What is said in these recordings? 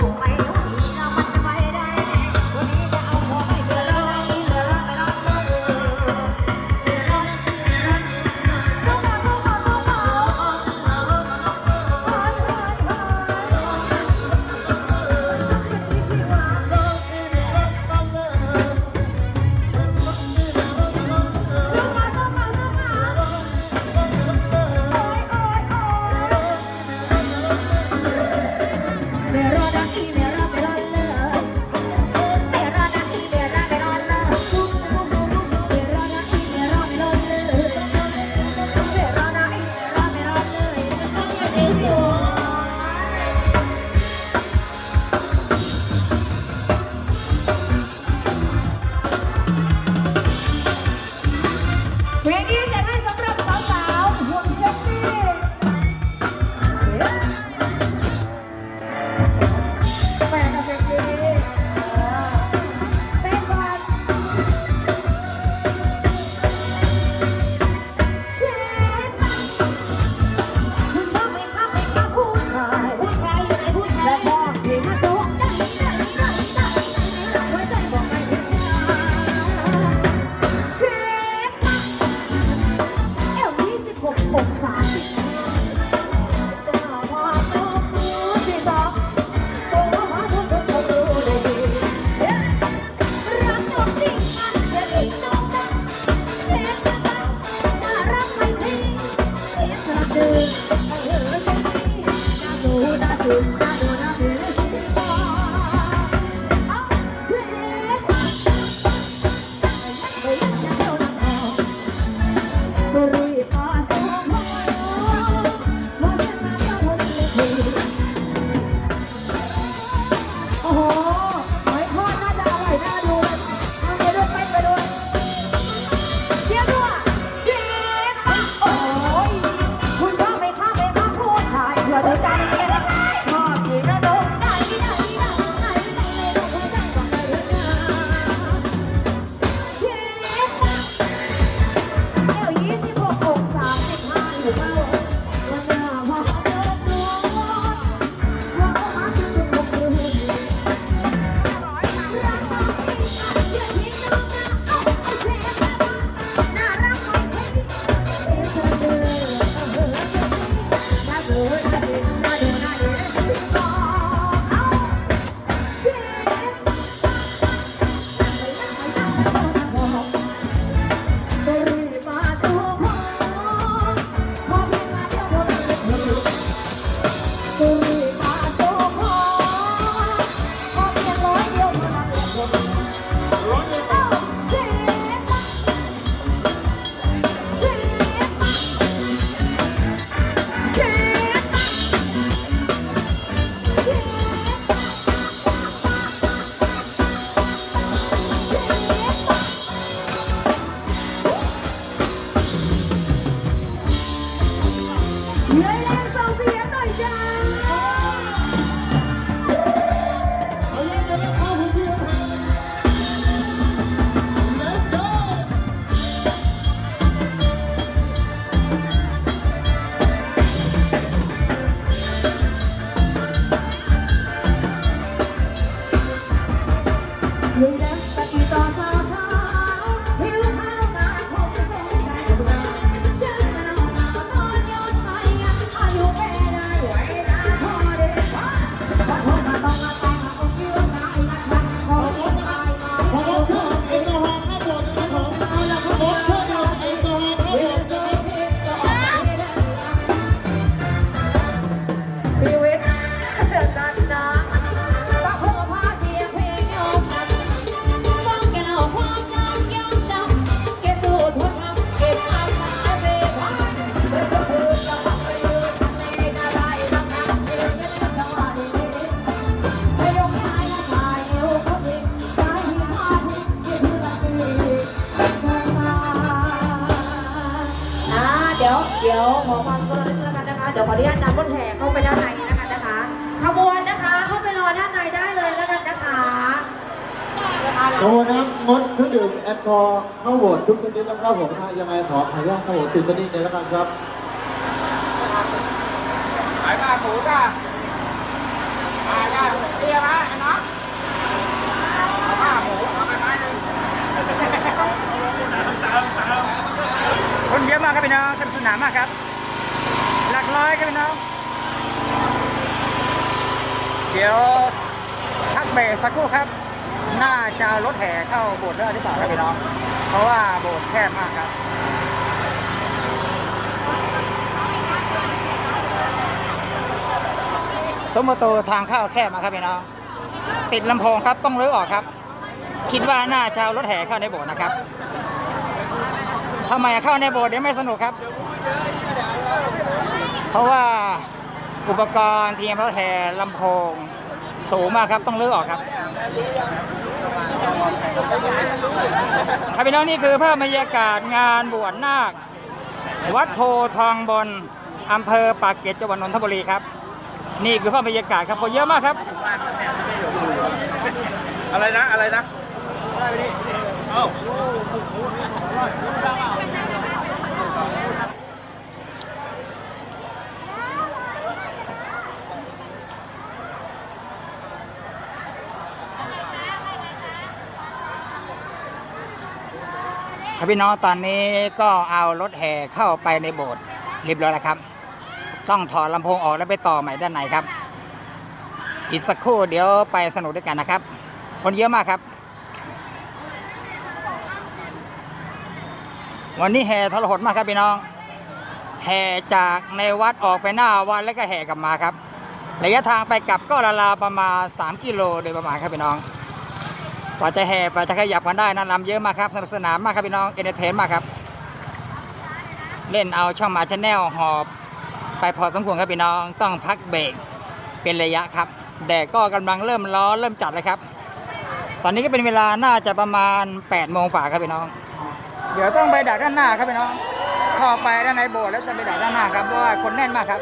พ Thank. You. โอ้น้ำงดเครื่องดื่มแอลกอฮอล์เข้าโหวตทุกชนิดนะครับผมนะยังไงขอขออนุญาตเข้าโหวตติดชนิดเลยแล้วกันครับขายผ้าหมูจ้ามาจ้าเรียกมาเนาะเอาผ้าหูเอาไปไม้หนึ่งคนเยอะมากครับพี่น้องสนุกสนานมากครับ หลักร้อยครับพี่น้อง เดี๋ยวพักเบรกสักครู่ครับ น่าจะเอารถแห่เข้าโบสถ์ได้หรือเปล่าครับพี่น้อง เพราะว่าโบสถ์แคบมากครับสมประตูทางเข้าแคบมาครับพี่น้อง ติดลำโพงครับต้องรื้อออกครับ คิดว่าน่าจะเอารถแห่เข้าในโบสถ์นะครับทำไมเข้าในโบสถ์เดี๋ยวไม่สนุกครับ เพราะว่าอุปกรณ์ทีมรถแห่ลำโพงสูงมากครับ ต้องรื้อออกครับ ครับพี่น้องนี่คือภาพบรรยากาศงานบวชนาค วัดโพทองบนอำเภอปากเกร็ดจังหวัดนนทบุรีครับ นี่คือภาพบรรยากาศครับคนเยอะมากครับ อะไรนะอะไรนะเอา ครับพี่น้องตอนนี้ก็เอารถแห่เข้าไปในโบสถ์เรียบร้อยแล้วครับ ต้องถอดลำโพงออกแล้วไปต่อใหม่ด้านในครับ อีกสักครู่เดี๋ยวไปสนุกด้วยกันนะครับ คนเยอะมากครับ วันนี้แห่ทรหดมากครับพี่น้อง แห่จากในวัดออกไปหน้าวัดแล้วก็แห่กลับมาครับ ระยะทางไปกลับก็ราวๆประมาณ 3 กิโลโดยประมาณครับพี่น้อง กว่าจะแห่กว่าจะขยับกันได้นะลำเยอะมากครับสนุกสนานมากครับพี่น้องเอนเตอร์เทนมากครับ เล่นเอาช่องมาชแนลหอบไปพอสมควรครับพี่น้องต้องพักเบรกเป็นระยะครับแดดก็กำลังเริ่มร้อนเริ่มจัดเลยครับ ตอนนี้ก็เป็นเวลาน่าจะประมาณ8โมงฝ่าครับพี่น้อง เดี๋ยวต้องไปดักด้านหน้าครับพี่น้องเข้าไปด้านในโบสถ์แล้วจะไปดักด้านหน้าครับเพราะว่าคนแน่นมากครับ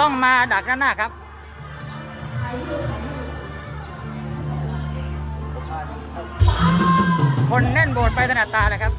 ต้องมาดักหน้าครับ คนแน่นโบสถ์ไปถนัดตาเลยครับ